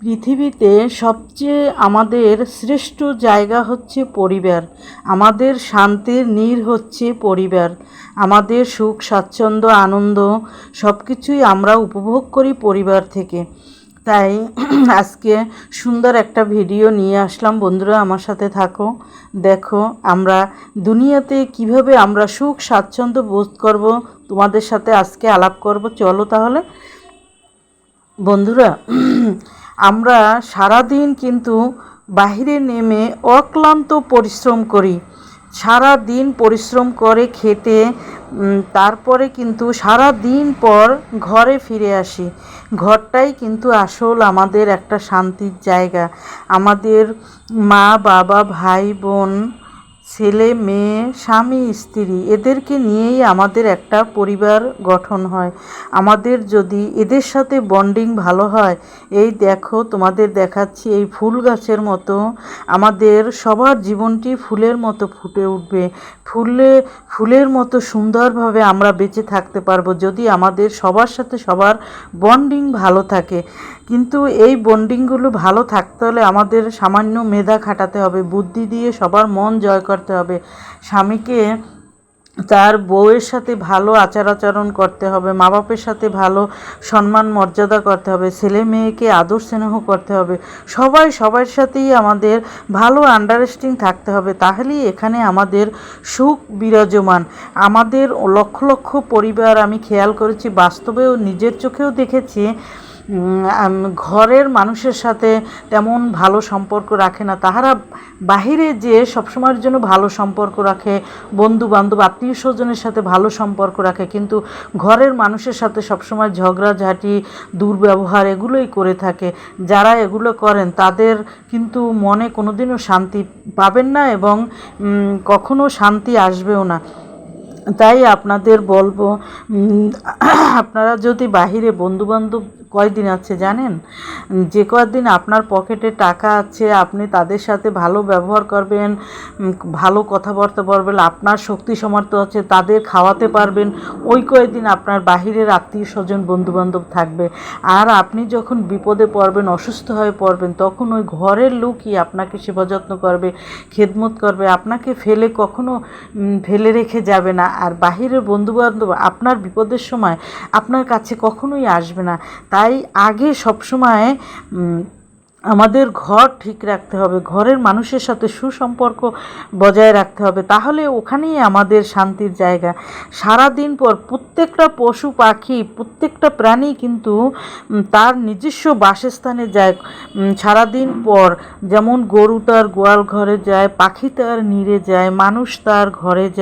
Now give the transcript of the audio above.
পৃথিবীতে সবচেয়ে আমাদের শ্রেষ্ঠ জায়গা হচ্ছে পরিবার। আমাদের শান্তির নীড় হচ্ছে পরিবার। আমাদের সুখ, স্বাচ্ছন্দ্য, আনন্দ সব কিছুই আমরা উপভোগ করি পরিবার থেকে। তাই আজকে সুন্দর একটা ভিডিও নিয়ে আসলাম। বন্ধুরা, আমার সাথে থাকো। দেখো, আমরা দুনিয়াতে কীভাবে আমরা সুখ, স্বাচ্ছন্দ্য বোধ করব, তোমাদের সাথে আজকে আলাপ করব। চলো তাহলে। বন্ধুরা আমরা সারাদিন কিন্তু বাহিরে নেমে অক্লান্ত পরিশ্রম করি। সারা দিন পরিশ্রম করে খেতে তারপরে কিন্তু সারা দিন পর ঘরে ফিরে আসি। ঘরটাই কিন্তু আসল আমাদের একটা শান্তির জায়গা। আমাদের মা, বাবা, ভাই, বোন ছেলে, মেয়ে, স্বামী, স্ত্রী, এদেরকে নিয়েই আমাদের একটা পরিবার গঠন হয়। আমাদের যদি এদের সাথে বন্ডিং ভালো হয়, এই দেখো তোমাদের দেখাচ্ছি এই ফুল গাছের মতো, আমাদের সবার জীবনটি ফুলের মতো ফুটে উঠবে। ফুলে, ফুলের মতো সুন্দরভাবে আমরা বেঁচে থাকতে পারব যদি আমাদের সবার সাথে সবার বন্ডিং ভালো থাকে। কিন্তু এই বন্ডিংগুলো ভালো থাকতে হলে আমাদের সামান্য মেধা খাটাতে হবে, বুদ্ধি দিয়ে সবার মন জয় করতে হবে। স্বামীকে তার বউয়ের সাথে ভালো আচার আচরণ করতে হবে মা বাপের সাথে ভালো সম্মান, মর্যাদা করতে হবে, ছেলে মেয়েকে আদর স্নেহ করতে হবে। সবাই সবার সাথেই আমাদের ভালো আন্ডারস্ট্যান্ডিং থাকতে হবে। তাহলেই এখানে আমাদের সুখ বিরাজমান। আমাদের লক্ষ লক্ষ পরিবার, আমি খেয়াল করেছি, বাস্তবেও নিজের চোখেও দেখেছি ঘরের মানুষের সাথে তেমন ভালো সম্পর্ক রাখে না। তাহারা বাহিরে যে সবসময়ের জন্য ভালো সম্পর্ক রাখে বন্ধু বান্ধব আত্মীয় স্বজনের সাথে ভালো সম্পর্ক রাখে, কিন্তু ঘরের মানুষের সাথে সবসময় ঝগড়াঝাঁটি, দুর্ব্যবহার এগুলোই করে থাকে। যারা এগুলো করেন, তাদের কিন্তু মনে কোনোদিনও শান্তি পাবেন না এবং কখনো শান্তি আসবেও না। তাই আপনাদের বলব আপনারা যদি বাহিরে বন্ধুবান্ধব কয়দিন আছে জানেন? যে কয়দিন আপনার পকেটে টাকা আছে, আপনি তাদের সাথে ভালো ব্যবহার করবেন ভালো কথাবার্তা বলবেন, আপনার শক্তি সমর্থ আছে, তাদের খাওয়াতে পারবেন, ওই কয়দিন আপনার বাহিরের আত্মীয় স্বজন, বন্ধুবান্ধব থাকবে। আর আপনি যখন বিপদে পড়বেন, অসুস্থ হয়ে পড়বেন, তখন ওই ঘরের লোকই আপনাকে সেবা যত্ন করবে, খেদমত করবে, আপনাকে ফেলে কখনো ফেলে রেখে যাবে না। আর বাহিরের বন্ধুবান্ধব আপনার বিপদের সময় আপনার কাছে কখনোই আসবে না। তাই আগে সবসময় আমাদের ঘর ঠিক রাখতে হবে ঘরের মানুষের সাথে সুসম্পর্ক বজায় রাখতে হবে। তাহলে ওখানেই আমাদের শান্তির জায়গা। সারা দিন পর প্রত্যেকটা পশু পাখি প্রত্যেকটা প্রাণী কিন্তু তার নিজস্ব বাসস্থানে যায়। উম, সারাদিন পর যেমন গরু তার গোয়াল ঘরে যায় পাখি তার নিড়ে যায় মানুষ তার ঘরে যায়।